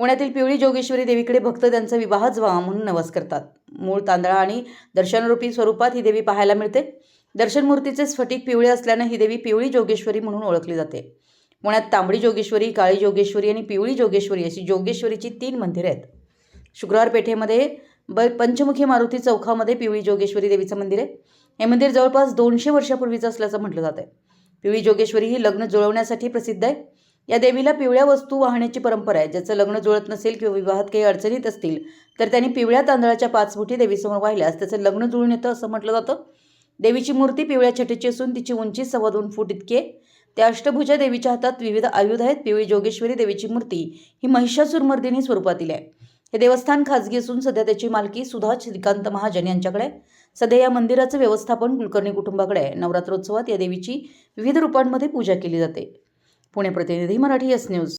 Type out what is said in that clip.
पुण्यातील पिवळी जोगेश्वरी देवीकडे भक्त त्यांचा विवाहच व्हावा म्हणून नवस करतात. मूळ तांदळा आणि दर्शनरूपी स्वरूपात ही देवी पाहायला मिळते. दर्शनमूर्तीचे स्फटिक पिवळे असल्यानं ही देवी पिवळी जोगेश्वरी म्हणून ओळखली जाते. पुण्यात तांबडी जोगेश्वरी काळी जोगेश्वरी आणि पिवळी जोगेश्वरी अशी जोगेश्वरीची तीन मंदिरं आहेत. शुक्रवार पेठेमध्ये ब पंचमुखी मारुती चौकामध्ये पिवळी जोगेश्वरी देवीचं मंदिर आहे. हे मंदिर जवळपास दोनशे वर्षापूर्वीचं असल्याचं म्हटलं जातं पिवळी जोगेश्वरी ही लग्न जुळवण्यासाठी प्रसिद्ध आहे. या देवीला पिवळ्या वस्तू वाहण्याची परंपरा आहे. ज्याचं लग्न जुळत नसेल किंवा विवाहात काही अडचणीत असतील तर त्यांनी पिवळ्या तांदळाच्या पाच मुठी देवीसमोर वाहिल्यास त्याचं लग्न जुळून येतं असं म्हटलं जातं. देवीची मूर्ती पिवळ्या छटीची असून तिची उंची सव्वा दोन फूट इतकी आहे. त्या अष्टभुजा देवीच्या हातात विविध आयुध आहेत. पिवळी जोगेश्वरी देवीची मूर्ती ही महिषासुरमर्दिनी स्वरूपातील आहे. हे देवस्थान खाजगी असून सध्या त्याची मालकी सुधा श्रीकांत महाजन यांच्याकडे सध्या या मंदिराचं व्यवस्थापन कुलकर्णी कुटुंबाकडे आहे. नवरात्रोत्सवात या देवीची विविध रूपांमध्ये पूजा केली जाते. पुणे प्रतिनिधी मराठी एस न्यूज